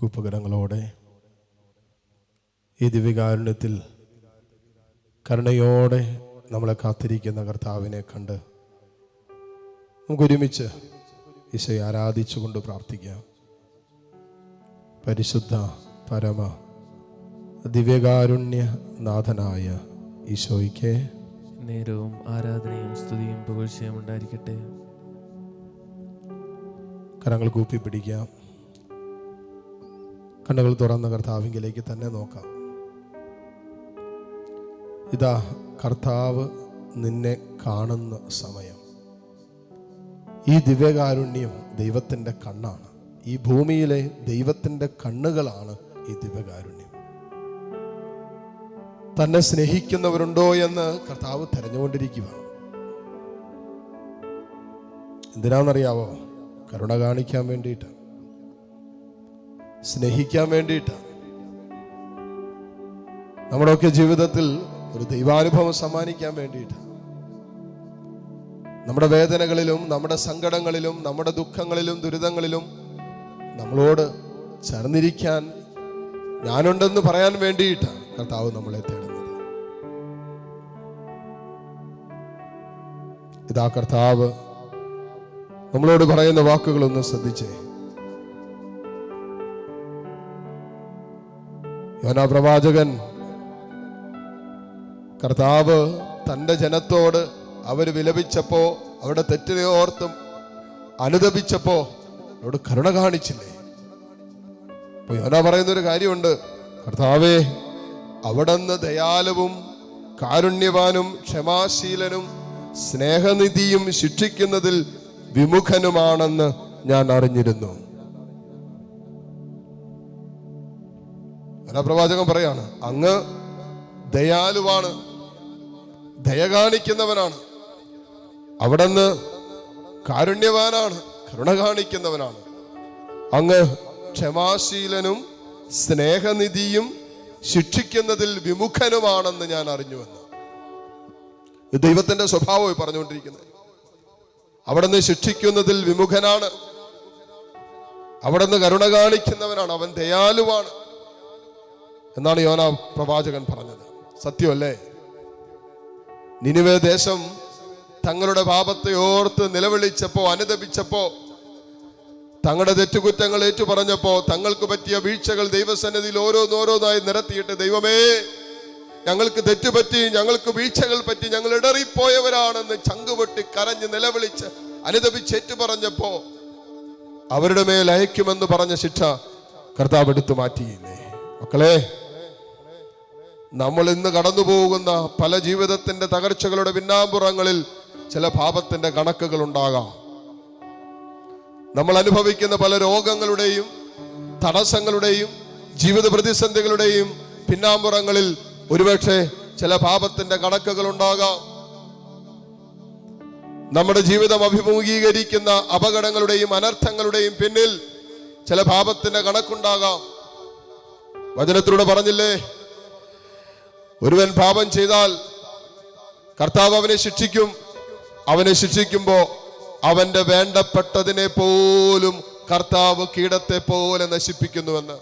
കൂപ്പകരങ്ങളോടെ ഈ ദിവ്യകാരുണ്യത്തിൽ കരുണയോടെ നമ്മളെ കാത്തിരിക്കുന്ന കർത്താവിനെ കണ്ട് നമുക്കൊരുമിച്ച് ഈശോയെ ആരാധിച്ചുകൊണ്ട് പ്രാർത്ഥിക്കാം. പരിശുദ്ധ പരമ ദിവ്യകാരുണ്യ നാഥനായ ഈശോയ്ക്ക് നേരവും ആരാധനയും സ്തുതിയും പുകഴ്ചയും ഉണ്ടായിരിക്കട്ടെ. കരങ്ങൾ കൂപ്പി പിടിക്കാം. കണ്ണുകൾ തുറന്ന കർത്താവിങ്കിലേക്ക് തന്നെ നോക്കാം. ഇതാ കർത്താവ് നിന്നെ കാണുന്ന സമയം. ഈ ദിവ്യകാരുണ്യം ദൈവത്തിന്റെ കണ്ണാണ്. ഈ ഭൂമിയിലെ ദൈവത്തിന്റെ കണ്ണുകളാണ് ഈ ദിവ്യകാരുണ്യം. തന്നെ സ്നേഹിക്കുന്നവരുണ്ടോ എന്ന് കർത്താവ് തെരഞ്ഞുകൊണ്ടിരിക്കുക എന്തിനാണെന്നറിയാവോ? കരുണ കാണിക്കാൻ വേണ്ടിയിട്ട്. സ്നേഹിക്കാൻ വേണ്ടിയിട്ടാണ് നമ്മുടെയൊക്കെ ജീവിതത്തിൽ ഒരു ദൈവാനുഭവം സമ്മാനിക്കാൻ വേണ്ടിയിട്ടാണ് നമ്മുടെ വേദനകളിലും നമ്മുടെ സങ്കടങ്ങളിലും നമ്മുടെ ദുഃഖങ്ങളിലും ദുരിതങ്ങളിലും നമ്മളോട് ചേർന്നിരിക്കാൻ ഞാനുണ്ടെന്ന് പറയാൻ വേണ്ടിയിട്ടാണ് കർത്താവ് നമ്മളെ തേടുന്നത്. ഇതാ കർത്താവ് നമ്മളോട് പറയുന്ന വാക്കുകളൊന്നും ശ്രദ്ധിച്ചേ. യോനാ പ്രവാചകൻ കർത്താവ് തന്റെ ജനത്തോട് അവർ വിലപിച്ചപ്പോ അവരുടെ തെറ്റിനെ ഓർത്തും അനുദപിച്ചപ്പോ അവരോട് കരുണ കാണിച്ചില്ലേ? അപ്പൊ യോന പറയുന്ന ഒരു കാര്യമുണ്ട്. കർത്താവേ അവിടുന്ന് ദയാലുവും കാരുണ്യവാനും ക്ഷമാശീലനും സ്നേഹനിധിയും ശിക്ഷിക്കുന്നതിൽ വിമുഖനുമാണെന്ന് ഞാൻ അറിഞ്ഞിരുന്നു. പ്രവാചകൻ പറയാണ് അങ്ങ് ദയാലുവാണ് ദയ കാണിക്കുന്നവനാണ് അവിടുന്ന് കാരുണ്യവാനാണ് കരുണ കാണിക്കുന്നവനാണ്. അങ്ങ് ക്ഷമാശീലനും സ്നേഹനിധിയും ശിക്ഷിക്കുന്നതിൽ വിമുഖനുമാണെന്ന് ഞാൻ അറിഞ്ഞുവെന്ന്. ദൈവത്തിന്റെ സ്വഭാവമായി പറഞ്ഞുകൊണ്ടിരിക്കുന്നത്. അവിടുന്ന് ശിക്ഷിക്കുന്നതിൽ വിമുഖനാണ്. അവിടുന്ന് കരുണ കാണിക്കുന്നവനാണ്. അവൻ ദയാലുവാണ്. എന്നാണ് യോന പ്രവാചകൻ പറഞ്ഞത്. സത്യമല്ലേ? നിനിവേ ദേശം തങ്ങളുടെ പാപത്തെ ഓർത്ത് നിലവിളിച്ചപ്പോ അനുദപിച്ചപ്പോ തങ്ങളുടെ തെറ്റുകുറ്റങ്ങൾ ഏറ്റുപറഞ്ഞപ്പോ തങ്ങൾക്ക് പറ്റിയ വീഴ്ചകൾ ദൈവസന്നിധിയിൽ ഓരോന്നോരോന്നായി നിരത്തിയിട്ട് ദൈവമേ ഞങ്ങൾക്ക് തെറ്റുപറ്റി ഞങ്ങൾക്ക് വീഴ്ചകൾ പറ്റി ഞങ്ങൾ ഇടറിപ്പോയവരാണെന്ന് ചങ്കുപൊട്ടി കരഞ്ഞ് നിലവിളിച്ച് അനുദപിച്ച് പറഞ്ഞപ്പോൾ അവരുടെ മേൽ അയക്കുമെന്ന് പറഞ്ഞ ശിക്ഷ കർത്താവ് എടുത്തു മാറ്റിയില്ലേ? മക്കളെ നമ്മൾ ഇന്ന് കടന്നു പോകുന്ന പല ജീവിതത്തിന്റെ തകർച്ചകളുടെ പിന്നാമ്പുറങ്ങളിൽ ചില പാപത്തിന്റെ കണക്കുകൾ ഉണ്ടാകാം. നമ്മൾ അനുഭവിക്കുന്ന പല രോഗങ്ങളുടെയും തടസ്സങ്ങളുടെയും ജീവിത പ്രതിസന്ധികളുടെയും പിന്നാമ്പുറങ്ങളിൽ ഒരുപക്ഷെ ചില പാപത്തിന്റെ കണക്കുകൾ ഉണ്ടാകാം. നമ്മുടെ ജീവിതം അഭിമുഖീകരിക്കുന്ന അപകടങ്ങളുടെയും അനർത്ഥങ്ങളുടെയും പിന്നിൽ ചില പാപത്തിന്റെ കണക്കുണ്ടാകാം. വചനത്തിലൂടെ പറഞ്ഞില്ലേ? ഒരുവൻ പാപം ചെയ്താൽ കർത്താവ് അവനെ ശിക്ഷിക്കും. അവനെ ശിക്ഷിക്കുമ്പോ അവന്റെ വേണ്ടപ്പെട്ടതിനെ പോലും കർത്താവ് കീടത്തെ പോലെ നശിപ്പിക്കുന്നുവെന്ന്.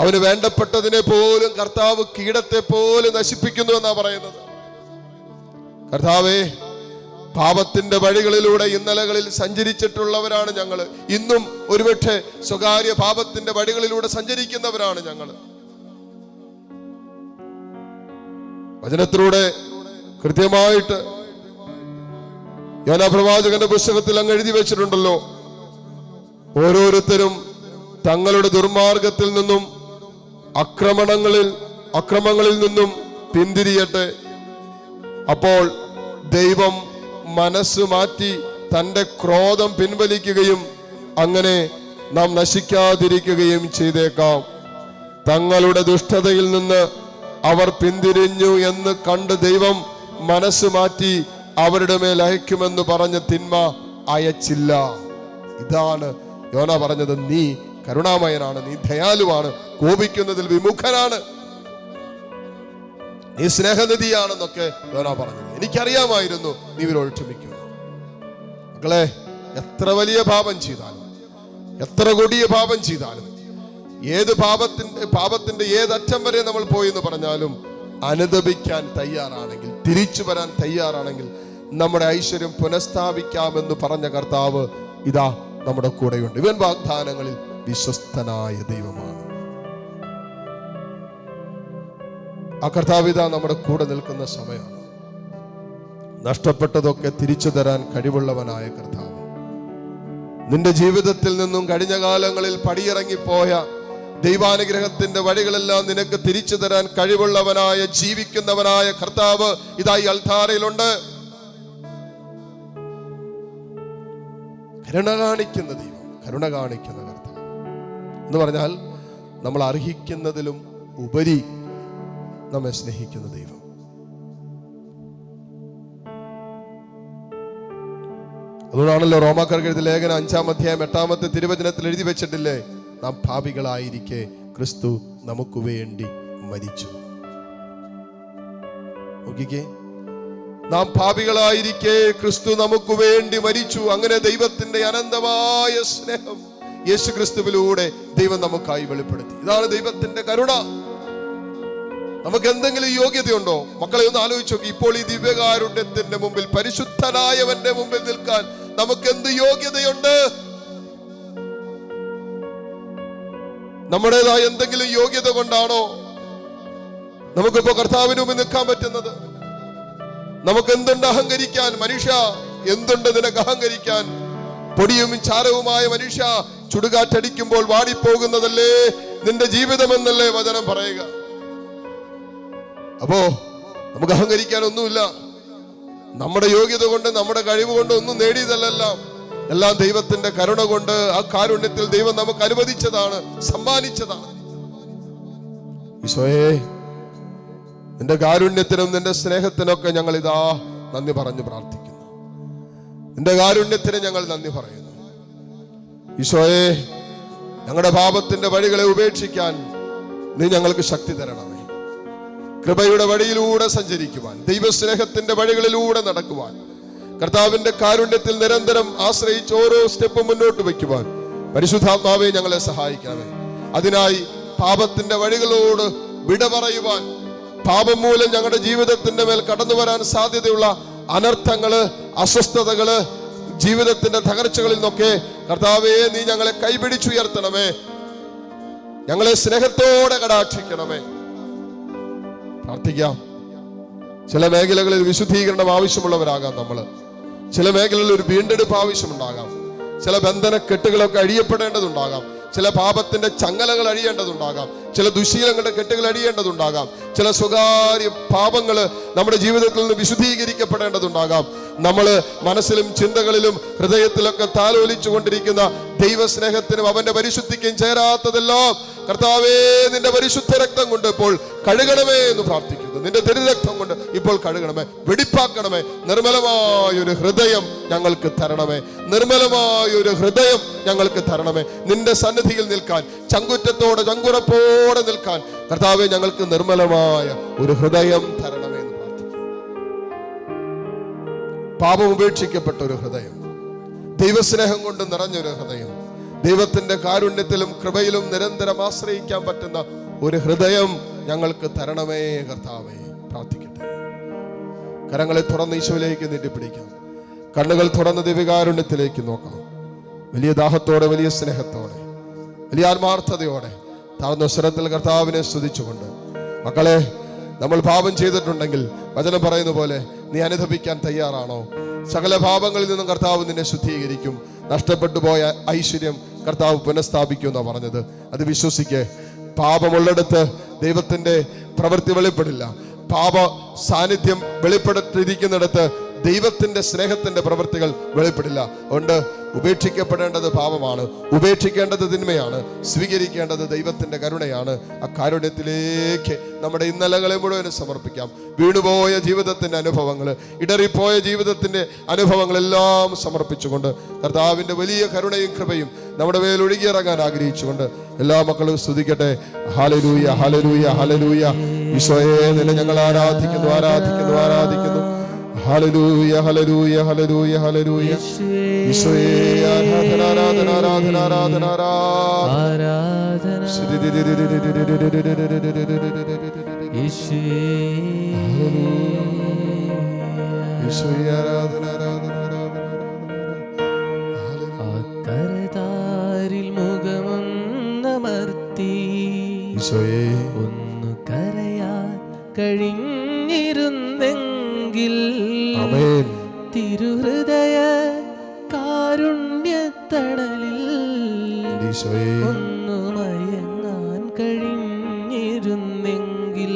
അവന് വേണ്ടപ്പെട്ടതിനെ പോലും കർത്താവ് കീടത്തെ പോലെ നശിപ്പിക്കുന്നു എന്നാ പറയുന്നത്. കർത്താവേ പാപത്തിന്റെ വഴികളിലൂടെ ഇന്നലകളിൽ സഞ്ചരിച്ചിട്ടുള്ളവരാണ് ഞങ്ങൾ ഇന്നും ഒരുപക്ഷെ സ്വകാര്യ പാപത്തിന്റെ വഴികളിലൂടെ സഞ്ചരിക്കുന്നവരാണ് ഞങ്ങൾ വചനത്തിലൂടെ കൃത്യമായിട്ട് യോനാ പ്രവാചകന്റെ പുസ്തകത്തിൽ അങ്ങ് എഴുതി വെച്ചിട്ടുണ്ടല്ലോ. ഓരോരുത്തരും തങ്ങളുടെ ദുർമാർഗത്തിൽ നിന്നും അക്രമണങ്ങളിൽ അക്രമങ്ങളിൽ നിന്നും പിന്തിരിയട്ടെ. അപ്പോൾ ദൈവം മനസ്സ് മാറ്റി തന്റെ ക്രോധം പിൻവലിക്കുകയും അങ്ങനെ നാം നശിക്കാതിരിക്കുകയും ചെയ്തേക്കാം. തങ്ങളുടെ ദുഷ്ടതയിൽ നിന്ന് അവർ പിന്തിരിഞ്ഞു എന്ന് കണ്ട് ദൈവം മനസ്സ് മാറ്റി അവരുടെ മേൽ അയക്കുമെന്ന് പറഞ്ഞ തിന്മ അയച്ചില്ല. ഇതാണ് യോന പറഞ്ഞത് നീ കരുണാമയനാണ് നീ ദയാലുവാണ് കോപിക്കുന്നതിൽ വിമുഖനാണ് നീ സ്നേഹനിധിയാണെന്നൊക്കെ യോന പറഞ്ഞത്. എനിക്കറിയാമായിരുന്നു നീ ഇവരോട് ക്ഷമിക്കുന്നു മക്കളെ എത്ര വലിയ പാപം ചെയ്താലും എത്ര കൊടിയ പാപം ചെയ്താലും ഏത് പാപത്തിന്റെ പാപത്തിന്റെ ഏത് അറ്റം വരെ നമ്മൾ പോയി എന്ന് പറഞ്ഞാലും അനുദപിക്കാൻ തയ്യാറാണെങ്കിൽ തിരിച്ചു വരാൻ തയ്യാറാണെങ്കിൽ നമ്മുടെ ഐശ്വര്യം പുനഃസ്ഥാപിക്കാമെന്ന് പറഞ്ഞ കർത്താവ് ഇതാ നമ്മുടെ കൂടെയുണ്ട്. ഇവൻ വാഗ്ദാനങ്ങളിൽ വിശ്വസ്തനായ ദൈവമാണ്. ആ കർത്താവ് ഇതാ നമ്മുടെ കൂടെ നിൽക്കുന്ന സമയമാണ് നഷ്ടപ്പെട്ടതൊക്കെ തിരിച്ചു തരാൻ കഴിവുള്ളവനായ കർത്താവ്. നിന്റെ ജീവിതത്തിൽ നിന്നും കഴിഞ്ഞ കാലങ്ങളിൽ പടിയിറങ്ങിപ്പോയ ദൈവാനുഗ്രഹത്തിന്റെ വഴികളെല്ലാം നിനക്ക് തിരിച്ചു തരാൻ കഴിവുള്ളവനായ ജീവിക്കുന്നവനായ കർത്താവ് ഇതായി അൽധാരയിലുണ്ട് കരുണ കാണിക്കുന്ന ദൈവം കരുണ കാണിക്കുന്ന കർത്താവ്. എന്ന് പറഞ്ഞാൽ നമ്മൾ അർഹിക്കുന്നതിലും ഉപരി നമ്മെ സ്നേഹിക്കുന്ന ദൈവം. അതുകൊണ്ടാണല്ലോ റോമാക്കാർക്ക് എഴുതിയ ലേഖനം അഞ്ചാം അധ്യായം എട്ടാമത്തെ തിരുവചനത്തിൽ എഴുതി വെച്ചിട്ടില്ലേ? നാം പാപികളായിരിക്കെ ക്രിസ്തു നമുക്ക് വേണ്ടി മരിച്ചു. നോക്കിക്കേ. നാം പാപികളായിരിക്കെ ക്രിസ്തു നമുക്ക് വേണ്ടി മരിച്ചു. അങ്ങനെ ദൈവത്തിന്റെ അനന്തമായ സ്നേഹം യേശു ക്രിസ്തുവിലൂടെ ദൈവം നമുക്കായി വെളിപ്പെടുത്തി. ഇതാണ് ദൈവത്തിന്റെ കരുണ. നമുക്ക് എന്തെങ്കിലും യോഗ്യതയുണ്ടോ? മക്കളെ ഒന്ന് ആലോചിച്ചു നോക്കി. ഇപ്പോൾ ഈ ദിവ്യകാരുണ്യത്തിന്റെ മുമ്പിൽ പരിശുദ്ധനായവന്റെ മുമ്പിൽ നിൽക്കാൻ നമുക്ക് എന്ത് യോഗ്യതയുണ്ട്? നമ്മുടേതായ എന്തെങ്കിലും യോഗ്യത കൊണ്ടാണോ നമുക്കിപ്പോ കർത്താവിന് മുമ്പിൽ നിൽക്കാൻ പറ്റുന്നത്? നമുക്ക് എന്തുണ്ട് അഹങ്കരിക്കാൻ? മനുഷ്യ എന്തുണ്ട് നിനക്ക് അഹങ്കരിക്കാൻ? പൊടിയും ചാരവുമായ മനുഷ്യ ചുടുകാറ്റടിക്കുമ്പോൾ വാടിപ്പോകുന്നതല്ലേ? നിന്റെ ജീവിതമെന്നല്ലേ വചനം പറയുക. അപ്പോ നമുക്ക് അഹങ്കരിക്കാനൊന്നുമില്ല. നമ്മുടെ യോഗ്യത കൊണ്ട് നമ്മുടെ കഴിവ് കൊണ്ട് ഒന്നും നേടിയതല്ലെല്ലാം. എല്ലാം ദൈവത്തിന്റെ കരുണ കൊണ്ട് ആ കാരുണ്യത്തിൽ ദൈവം നമുക്ക് അനുവദിച്ചതാണ് സമ്മാനിച്ചതാണ്. ഈശോയെ നിന്റെ കാരുണ്യത്തിനും നിന്റെ സ്നേഹത്തിനൊക്കെ ഞങ്ങൾ ഇതാ നന്ദി പറഞ്ഞു പ്രാർത്ഥിക്കുന്നു. നിന്റെ കാരുണ്യത്തിന് ഞങ്ങൾ നന്ദി പറയുന്നു. ഈശോയെ ഞങ്ങളുടെ പാപത്തിന്റെ വഴികളെ ഉപേക്ഷിക്കാൻ നീ ഞങ്ങൾക്ക് ശക്തി തരണമേ. കൃപയുടെ വഴിയിലൂടെ സഞ്ചരിക്കുവാൻ. ദൈവസ്നേഹത്തിന്റെ വഴികളിലൂടെ നടക്കുവാൻ. കർത്താവിന്റെ കാരുണ്യത്തിൽ നിരന്തരം ആശ്രയിച്ച് ഓരോ സ്റ്റെപ്പ് മുന്നോട്ട് വയ്ക്കുവാൻ പരിശുദ്ധാത്മാവെ ഞങ്ങളെ സഹായിക്കണമേ. അതിനായി പാപത്തിന്റെ വഴികളോട് വിട പറയുവാൻ പാപം മൂലം ഞങ്ങളുടെ ജീവിതത്തിന്റെ മേൽ കടന്നു വരാൻ സാധ്യതയുള്ള അനർത്ഥങ്ങൾ അസ്വസ്ഥതകൾ ജീവിതത്തിന്റെ തകർച്ചകളിൽ നിന്നൊക്കെ കർത്താവേ നീ ഞങ്ങളെ കൈപിടിച്ചുയർത്തണമേ. ഞങ്ങളെ സ്നേഹത്തോടെ കടാക്ഷിക്കണമേ. പ്രാർത്ഥിക്കാം. ചില മേഖലകളിൽ വിശുദ്ധീകരണം ആവശ്യമുള്ളവരാകാം നമ്മൾ ചില മേഖലകളിൽ ഒരു വീണ്ടെടുപ്പ് ആവശ്യമുണ്ടാകാം. ചില ബന്ധന കെട്ടുകളൊക്കെ അഴിയപ്പെടേണ്ടതുണ്ടാകാം. ചില പാപത്തിന്റെ ചങ്ങലകൾ അഴിയേണ്ടതുണ്ടാകാം. ചില ദുശീലങ്ങളുടെ കെട്ടുകൾ അഴിയേണ്ടതുണ്ടാകാം. ചില സ്വകാര്യ പാപങ്ങൾ നമ്മുടെ ജീവിതത്തിൽ നിന്ന് വിശുദ്ധീകരിക്കപ്പെടേണ്ടതുണ്ടാകാം. നമ്മൾ മനസ്സിലും ചിന്തകളിലും ഹൃദയത്തിലൊക്കെ താലോലിച്ചു കൊണ്ടിരിക്കുന്ന ദൈവസ്നേഹത്തിനും അവന്റെ പരിശുദ്ധിക്കും ചേരാത്തതെല്ലാം കർത്താവേ നിന്റെ പരിശുദ്ധ രക്തം കൊണ്ട് ഇപ്പോൾ കഴുകണമേ എന്ന് പ്രാർത്ഥിക്കുന്നു. നിന്റെ തിരുരക്തം കൊണ്ട് ഇപ്പോൾ കഴുകണമേ. വെടിപ്പാക്കണമേ. നിർമ്മലമായൊരു ഹൃദയം ഞങ്ങൾക്ക് തരണമേ. നിർമ്മലമായൊരു ഹൃദയം ഞങ്ങൾക്ക് തരണമേ. നിന്റെ സന്നിധിയിൽ നിൽക്കാൻ ചങ്കുറ്റത്തോടെ ചങ്കുറപ്പോടെ നിൽക്കാൻ കർത്താവെ ഞങ്ങൾക്ക് നിർമ്മലമായ ഒരു ഹൃദയം തരണമേ എന്ന് പ്രാർത്ഥിക്കുന്നു. പാപം ഉപേക്ഷിക്കപ്പെട്ട ഒരു ഹൃദയം ദൈവസ്നേഹം കൊണ്ട് നിറഞ്ഞൊരു ഹൃദയം ദൈവത്തിന്റെ കാരുണ്യത്തിലും കൃപയിലും നിരന്തരം ആശ്രയിക്കാൻ പറ്റുന്ന ഒരു ഹൃദയം ഞങ്ങൾക്ക് തരണമേ കർത്താവേ. പ്രാർത്ഥിക്കട്ടെ. കരങ്ങളെ തുറന്ന് ഈശോയിലേക്ക് നീട്ടിപ്പിടിക്കാം. കണ്ണുകൾ തുറന്ന് ദിവ്യകാരുണ്യത്തിലേക്ക് നോക്കാം. വലിയ ദാഹത്തോടെ വലിയ സ്നേഹത്തോടെ വലിയ ആത്മാർത്ഥതയോടെ താഴ്ന്ന സ്വരത്തിൽ കർത്താവിനെ സ്തുതിച്ചുകൊണ്ട്. മക്കളെ നമ്മൾ പാപം ചെയ്തിട്ടുണ്ടെങ്കിൽ വചനം പറയുന്ന പോലെ നീ അനുഭവിക്കാൻ തയ്യാറാണോ? സകല പാപങ്ങളിൽ നിന്നും കർത്താവ് നിന്നെ ശുദ്ധീകരിക്കും. നഷ്ടപ്പെട്ടു പോയ ഐശ്വര്യം കർത്താവ് പുനഃസ്ഥാപിക്കും എന്നാണ് പറഞ്ഞത്. അത് വിശ്വസിക്കേ. പാപമുള്ളിടത്ത് ദൈവത്തിന്റെ പ്രവൃത്തി വെളിപ്പെടില്ല. പാപ സാന്നിധ്യം വെളിപ്പെടുത്തിയിരിക്കുന്നിടത്ത് ദൈവത്തിന്റെ സ്നേഹത്തിന്റെ പ്രവൃത്തികൾ വെളിപ്പെടില്ല. അതുകൊണ്ട് ഉപേക്ഷിക്കപ്പെടേണ്ടത് പാപമാണ് ഉപേക്ഷിക്കേണ്ടത് തിന്മയാണ് സ്വീകരിക്കേണ്ടത് ദൈവത്തിന്റെ കരുണയാണ്. ആ കാരുണ്യത്തിലേക്ക് നമ്മുടെ ഇന്നലകളെ മുഴുവനും സമർപ്പിക്കാം. വീണുപോയ ജീവിതത്തിന്റെ അനുഭവങ്ങൾ ഇടറിപ്പോയ ജീവിതത്തിന്റെ അനുഭവങ്ങളെല്ലാം സമർപ്പിച്ചുകൊണ്ട് കർത്താവിന്റെ വലിയ കരുണയും കൃപയും നമ്മുടെ മേൽ ഒഴുകിയിറങ്ങാൻ ആഗ്രഹിച്ചുകൊണ്ട് എല്ലാ മക്കളും സ്തുതിക്കട്ടെ. ഹാലലൂയ ഹാലലൂയ ഹാലലൂയ ഈശോയെ നിന്നെ ഞങ്ങൾ ആരാധിക്കുന്നു ആരാധിക്കുന്നു ആരാധിക്കുന്നു. ഹല്ലേലൂയ ഹല്ലേലൂയ ഹല്ലേലൂയ ഹല്ലേലൂയ ഈശോയെ ആരാധന ആരാധന ആരാധന ആരാധന ആരാധന ഈശോയെ ആരാധന ആരാധന മുഖമൊന്നമർത്തി ഈശോയെ ഒന്ന് കരയാൻ കഴിഞ്ഞിരുന്നെങ്കിൽ ആമേൻ. തിരുഹൃദയ കാരുണ്യത്തടലിൽ ഒന്നു മയങ്ങാൻ കഴിഞ്ഞിരുന്നെങ്കിൽ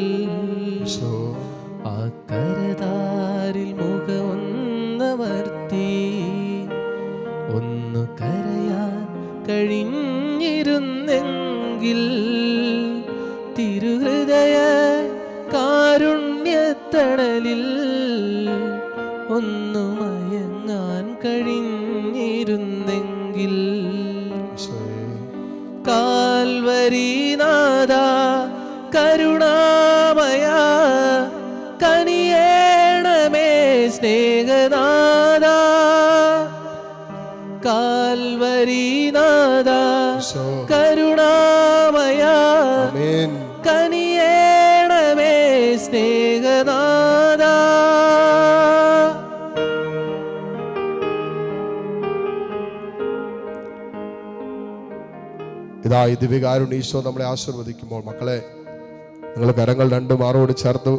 ഈശോ. ആ കരതാരിൽ മുഖമൊന്നമർത്തി ഒന്നു കരയാൻ കഴിഞ്ഞിരുന്നെങ്കിൽ തിരുഹൃദയ കാരുണ്യത്തണലിൽ ഒന്നു മയങ്ങാൻ കഴിഞ്ഞിരുന്നെങ്കിൽ. കാൽവരീനാഥ കരുണാമയ കനിയേണമേ സ്നേഹനാഥ ഇതാ ഈ ഈശോ നമ്മളെ ആശീർവദിക്കുമ്പോൾ മക്കളെ നിങ്ങൾ കരങ്ങൾ രണ്ടും മാറോട് ചേർത്ത്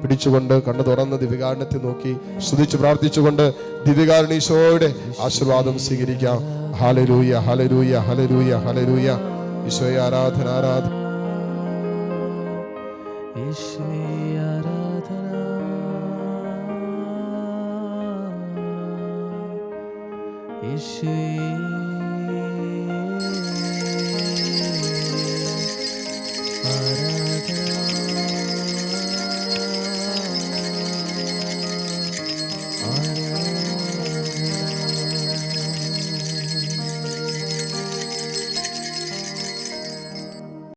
പിടിച്ചുകൊണ്ട് കണ്ണു തുറന്ന് ദിവ്യകാരുണ്യത്തെ നോക്കി സ്തുതിച്ച് പ്രാർത്ഥിച്ചുകൊണ്ട് ദിവ്യകാരുണ്യ ഈശോയുടെ ആശീർവാദം സ്വീകരിക്കാം. ഹലരൂയ ഹലരൂയ ഹലരൂയ ഹലരൂയ ഈശോയെ ആരാധന ആരാധന. ഈശോയെ